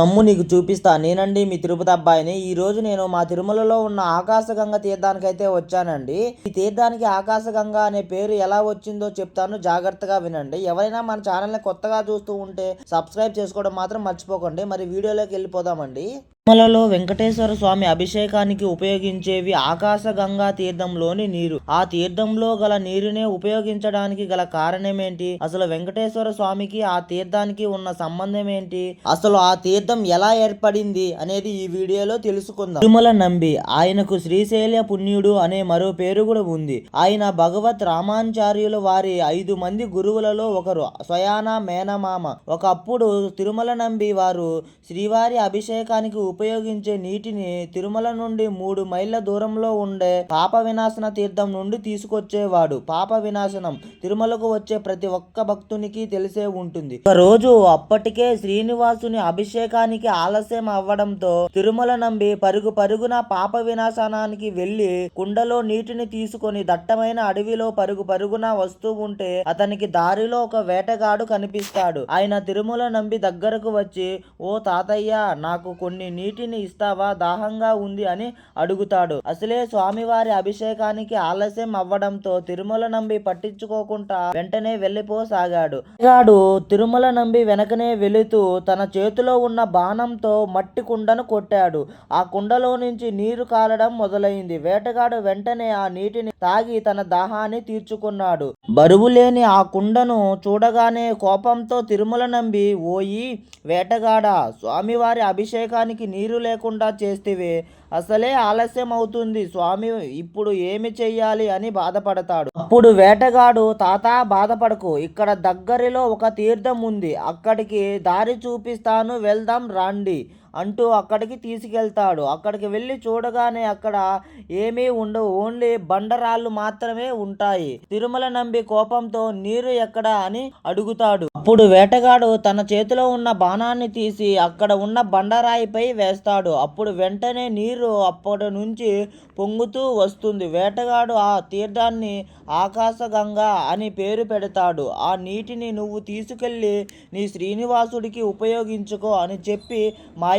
నమ్ము నీకు చూపిస్తా. నేనండి మీ తిరుపతి అబ్బాయిని. ఈ రోజు నేను మా తిరుమలలో ఉన్న ఆకాశగంగ తీర్థానికి అయితే వచ్చానండి. ఈ తీర్థానికి ఆకాశగంగ అనే పేరు ఎలా వచ్చిందో చెప్తాను. జాగ్రత్తగా వినండి. ఎవరైనా మన ఛానల్ని కొత్తగా చూస్తూ ఉంటే సబ్స్క్రైబ్ చేసుకోవడం మాత్రం మర్చిపోకండి. మరి వీడియోలోకి వెళ్ళిపోదామండి. తిరుమలలో వెంకటేశ్వర స్వామి అభిషేకానికి ఉపయోగించేవి ఆకాశగంగా తీర్థంలోని నీరు. ఆ తీర్థంలో గల నీరునే ఉపయోగించడానికి గల కారణమేంటి? అసలు వెంకటేశ్వర స్వామికి ఆ తీర్థానికి ఉన్న సంబంధం ఏంటి అసలు ఆ తీర్థం ఎలా ఏర్పడింది అనేది ఈ వీడియోలో తెలుసుకుందాం. తిరుమల నంబి. ఆయనకు శ్రీశైల పుణ్యుడు అనే మరో పేరు కూడా ఉంది. ఆయన భగవత్ రామాచార్యుల వారి ఐదు మంది గురువులలో ఒకరు. స్వయాన మేనమామ. ఒకప్పుడు తిరుమల నంబి వారు శ్రీవారి అభిషేకానికి ఉపయోగించే నీటిని తిరుమల నుండి మూడు మైళ్ళ దూరంలో ఉండే పాప వినాశన తీర్థం నుండి తీసుకొచ్చేవాడు. పాప వినాశనం తిరుమలకు వచ్చే ప్రతి ఒక్క భక్తునికి తెలిసే ఉంటుంది. ఒక రోజు అప్పటికే శ్రీనివాసుని అభిషేకానికి ఆలస్యం అవ్వడంతో తిరుమల నంబి పరుగు పరుగున పాప వినాశనానికి వెళ్ళి కుండలో నీటిని తీసుకొని దట్టమైన అడవిలో పరుగు పరుగున వస్తూ ఉంటే అతనికి దారిలో ఒక వేటగాడు కనిపిస్తాడు. ఆయన తిరుమల నంబి దగ్గరకు వచ్చి ఓ తాతయ్య నాకు కొన్ని నీటిని ఇస్తావా? దాహంగా ఉంది అని అడుగుతాడు. అసలే స్వామివారి అభిషేకానికి ఆలస్యం అవ్వడంతో తిరుమల నంబి పట్టించుకోకుండా వెంటనే వెళ్ళిపోసాగాడు. గాడు తిరుమల నంబి వెనకనే వెళుతూ తన చేతిలో ఉన్న బాణంతో మట్టి కుండను కొట్టాడు. ఆ కుండలో నుంచి నీరు కాలడం మొదలైంది. వేటగాడు వెంటనే ఆ నీటిని తాగి తన దాహాన్ని తీర్చుకున్నాడు. బరువు లేని ఆ కుండను చూడగానే కోపంతో తిరుమల నంబి ఓయి వేటగాడా స్వామివారి అభిషేకానికి నీరు లేకుండా చేస్తేవే. అసలే ఆలస్యం అవుతుంది స్వామి ఇప్పుడు ఏమి చెయ్యాలి అని బాధపడతాడు. అప్పుడు వేటగాడు తాత బాధపడకు. ఇక్కడ దగ్గరలో ఒక తీర్థం ఉంది. అక్కడికి దారి చూపిస్తాను. వెళ్దాం రండి. అంటూ అక్కడికి తీసుకెళ్తాడు. అక్కడికి వెళ్ళి చూడగానే అక్కడ ఏమీ ఉండవు. ఓన్లీ బండరాళ్ళు మాత్రమే ఉంటాయి. తిరుమల నంబి కోపంతో నీరు ఎక్కడా అని అడుగుతాడు. అప్పుడు వేటగాడు తన చేతిలో ఉన్న బాణాన్ని తీసి అక్కడ ఉన్న బండరాయిపై వేస్తాడు. అప్పుడు వెంటనే నీరు అప్పటి నుంచి పొంగుతూ వస్తుంది. వేటగాడు ఆ తీర్థాన్ని ఆకాశగంగా అని పేరు పెడతాడు. ఆ నీటిని నువ్వు తీసుకెళ్ళి నీ శ్రీనివాసుడికి ఉపయోగించుకో అని చెప్పి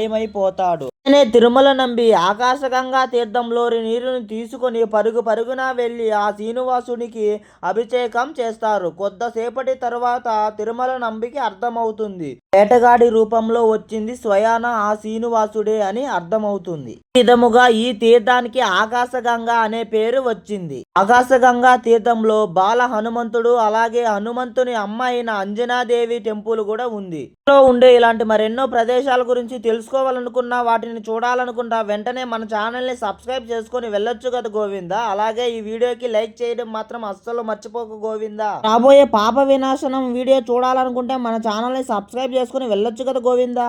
మాయమైపోతాడు అనే తిరుమల నంబి ఆకాశగంగా తీర్థంలోని నీరుని తీసుకుని పరుగు పరుగున వెళ్ళి ఆ శ్రీనివాసునికి అభిషేకం చేస్తారు. కొద్దిసేపటి తర్వాత తిరుమల నంబికి అర్థమవుతుంది. వేటగాడి రూపంలో వచ్చింది స్వయాన ఆ శ్రీనివాసుడే అని అర్థమవుతుంది. ఈ విధముగా ఈ తీర్థానికి ఆకాశగంగా అనే పేరు వచ్చింది. ఆకాశగంగా తీర్థంలో బాల హనుమంతుడు అలాగే హనుమంతుని అమ్మ అయిన అంజనాదేవి టెంపుల్ కూడా ఉంది. ఉండే ఇలాంటి మరెన్నో ప్రదేశాల గురించి తెలుసుకోవాలనుకున్నా వాటిని చూడాలనుకుంటా వెంటనే మన ఛానల్ని సబ్స్క్రైబ్ చేసుకొని వెళ్ళొచ్చు కదా గోవిందా? అలాగే ఈ వీడియోకి లైక్ చేయడం మాత్రం అస్సలు మర్చిపోకు గోవిందా? రాబోయే పాప వినాశనం వీడియో చూడాలనుకుంటే మన ఛానల్ని సబ్స్క్రైబ్ చేసుకుని వెళ్ళొచ్చు కదా గోవిందా?